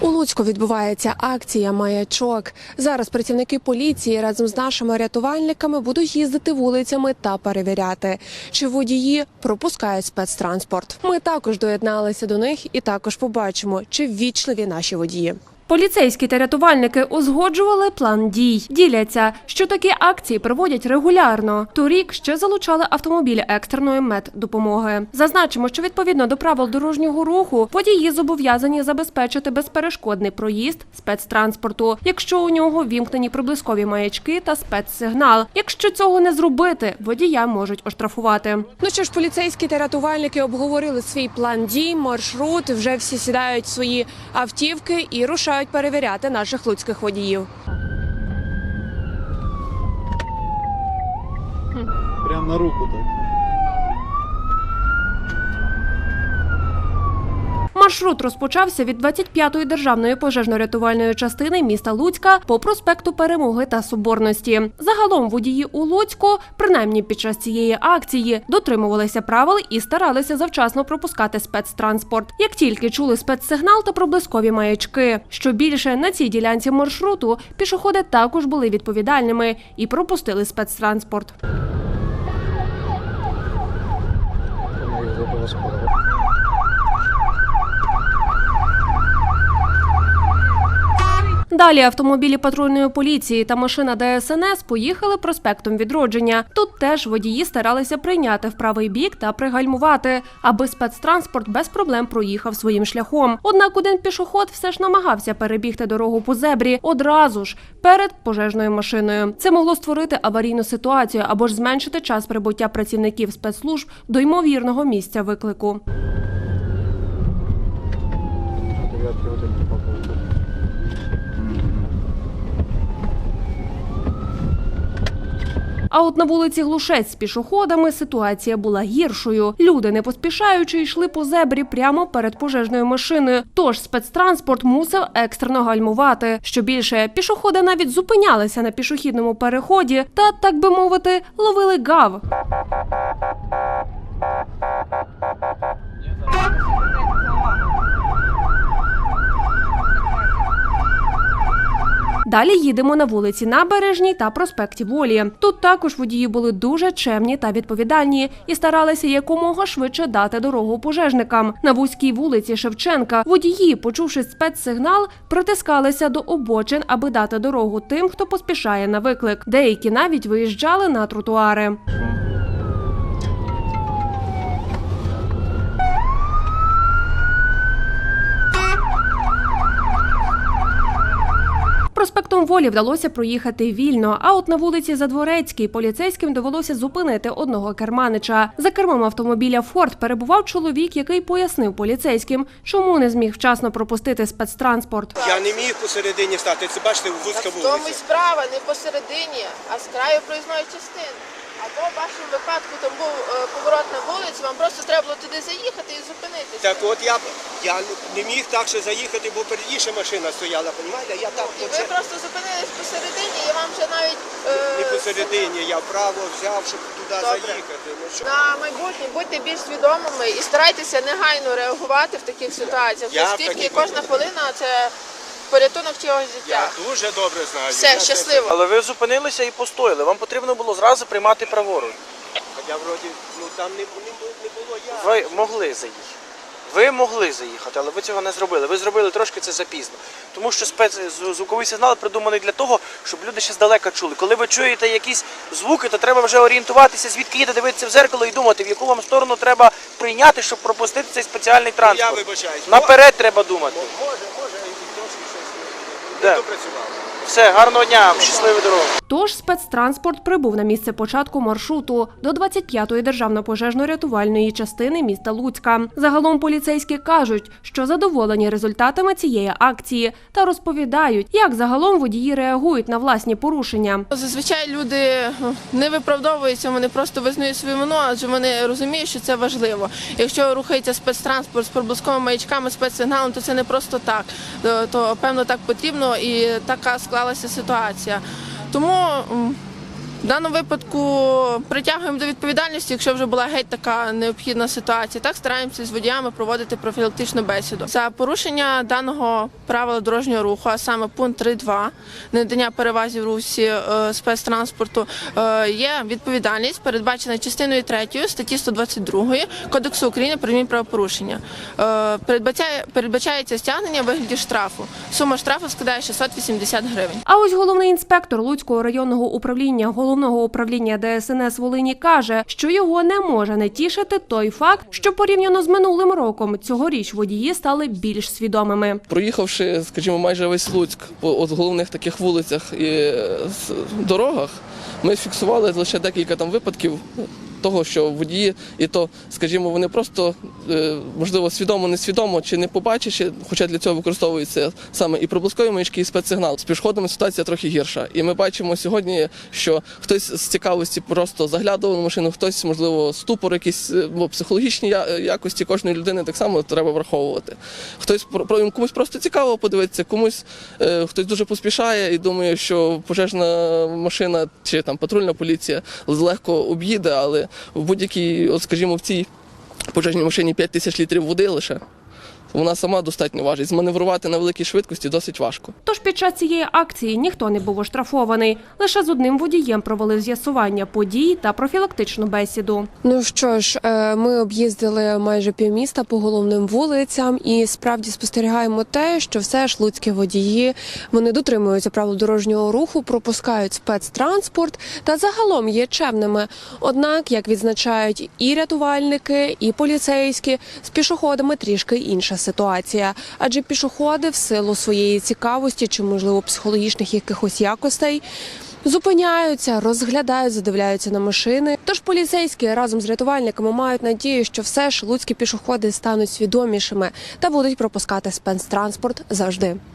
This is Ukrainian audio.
У Луцьку відбувається акція Маячок. Зараз працівники поліції разом з нашими рятувальниками будуть їздити вулицями та перевіряти, чи водії пропускають спецтранспорт. Ми також доєдналися до них і також побачимо, чи ввічливі наші водії. Поліцейські та рятувальники узгоджували план дій. Діляться, що такі акції проводять регулярно. Торік ще залучали автомобілі екстреної меддопомоги. Зазначимо, що відповідно до правил дорожнього руху водії зобов'язані забезпечити безперешкодний проїзд спецтранспорту, якщо у нього вімкнені проблискові маячки та спецсигнал. Якщо цього не зробити, водія можуть оштрафувати. Ну що ж, поліцейські та рятувальники обговорили свій план дій, маршрут. Вже всі сідають в свої автівки і рушають перевіряти наших луцьких водіїв. Прям на руку так. Маршрут розпочався від 25-ї державної пожежно-рятувальної частини міста Луцька по проспекту Перемоги та Соборності. Загалом водії у Луцьку, принаймні під час цієї акції, дотримувалися правил і старалися завчасно пропускати спецтранспорт. Як тільки чули спецсигнал та проблискові маячки. Що більше на цій ділянці маршруту пішоходи також були відповідальними і пропустили спецтранспорт. Далі автомобілі патрульної поліції та машина ДСНС поїхали проспектом відродження. Тут теж водії старалися прийняти в правий бік та пригальмувати, аби спецтранспорт без проблем проїхав своїм шляхом. Однак один пішоход все ж намагався перебігти дорогу по зебрі одразу ж перед пожежною машиною. Це могло створити аварійну ситуацію або ж зменшити час прибуття працівників спецслужб до ймовірного місця виклику. На 9 годині А от на вулиці Глушець з пішоходами ситуація була гіршою. Люди, не поспішаючи, йшли по зебрі прямо перед пожежною машиною. Тож спецтранспорт мусив екстрено гальмувати. Що більше, пішоходи навіть зупинялися на пішохідному переході та, так би мовити, ловили гав. Далі їдемо на вулиці Набережній та проспекті Волі. Тут також водії були дуже чемні та відповідальні і старалися якомога швидше дати дорогу пожежникам. На вузькій вулиці Шевченка водії, почувши спецсигнал, притискалися до обочин, аби дати дорогу тим, хто поспішає на виклик. Деякі навіть виїжджали на тротуари. Проспектом Волі вдалося проїхати вільно. А от на вулиці Задворецькій поліцейським довелося зупинити одного керманича. За кермом автомобіля Форд перебував чоловік, який пояснив поліцейським, чому не зміг вчасно пропустити спецтранспорт. Я не міг посередині стати. Це бачите, вузька вулиця. тому справа, не посередині, а з краю проїзної частини. Або в вашому випадку там був е, поворот на вулицю, вам просто треба було туди заїхати і зупинитися. Так от я, я не міг так ще заїхати, бо передіше машина стояла, розумієте? Я так І оце, ви просто зупинились посередині, і вам вже навіть е, не посередині, я вправо взяв, щоб туди Добре. заїхати. Ну, що? на майбутнє будьте більш свідомими і старайтеся негайно реагувати в таких ситуаціях, Я оскільки такий кожна хвилина це порятунок чогось життя. Я дуже добре знаю. Все, щасливо. Але ви зупинилися і постояли. Вам потрібно було зразу приймати праворуч. Я вроді, ну там не, не, не було я. Ви могли заїхати. Ви могли заїхати, але ви цього не зробили. Ви зробили трошки це запізно. Тому що спецзвуковий сигнал придуманий для того, щоб люди ще здалека чули. Коли ви чуєте якісь звуки, то треба вже орієнтуватися, звідки їде, дивитися в зеркало і думати, в яку вам сторону треба прийняти, щоб пропустити цей спеціальний Ну, Я вибачаюсь. Наперед треба думати. Може, може, і трошки щось Де? не допрацював. Все, гарного дня, вам, щасливої дороги. Тож спецтранспорт прибув на місце початку маршруту до 25-ї державно-пожежно-рятувальної частини міста Луцька. Загалом поліцейські кажуть, що задоволені результатами цієї акції та розповідають, як загалом водії реагують на власні порушення. Зазвичай люди е, не виправдовуються, вони просто визнають свою вину, адже вони розуміють, що це важливо. Якщо рухається спецтранспорт з проблисковими маячками, спецсигналом, то це не просто так. То, то певно так потрібно і така склалася ситуація. Тому В даному випадку притягуємо до відповідальності, якщо вже була геть така необхідна ситуація. Так стараємося з водіями проводити профілактичну бесіду. За порушення даного правила дорожнього руху, а саме пункт 3.2, надання перевазі в русі е, спецтранспорту, е, є відповідальність, передбачена частиною 3 статті 122 Кодексу України про адмінправопорушення. Е, передбачає, передбачається стягнення в вигляді штрафу. Сума штрафу складає 680 гривень. А ось головний інспектор Луцького районного управління головного управління ДСНС Волині каже, що його не може не тішити той факт, що порівняно з минулим роком цьогоріч водії стали більш свідомими. проїхавши, скажімо, майже весь Луцьк по головних таких вулицях і е, дорогах, ми фіксували лише декілька там випадків того, що водії, і то, скажімо, вони просто е, можливо свідомо, несвідомо чи не побачивши, хоча для цього використовуються саме і проблискові маячки, і спецсигнал. З пішоходами ситуація трохи гірша. І ми бачимо сьогодні, що хтось з цікавості просто заглядував на машину, хтось, можливо, ступор, якісь е, бо психологічні якості кожної людини так само треба враховувати. Хтось комусь просто цікаво подивитися, комусь е, хтось дуже поспішає і думає, що пожежна машина чи там патрульна поліція легко об'їде, але в будь-якій, от скажімо, в цій пожежній машині 5 тисяч літрів води лише. Вона сама достатньо важить. Зманеврувати на великій швидкості досить важко. Тож під час цієї акції ніхто не був оштрафований. Лише з одним водієм провели з'ясування подій та профілактичну бесіду. Ну що ж, е, ми об'їздили майже півміста по головним вулицям, і справді спостерігаємо те, що все ж луцькі водії вони дотримуються правил дорожнього руху, пропускають спецтранспорт та загалом є чемними. Однак, як відзначають і рятувальники, і поліцейські, з пішоходами трішки інша ситуація, адже пішоходи в силу своєї цікавості чи можливо психологічних якихось якостей. Зупиняються, розглядають, задивляються на машини. Тож поліцейські разом з рятувальниками мають надію, що все ж луцькі пішоходи стануть свідомішими та будуть пропускати спецтранспорт завжди.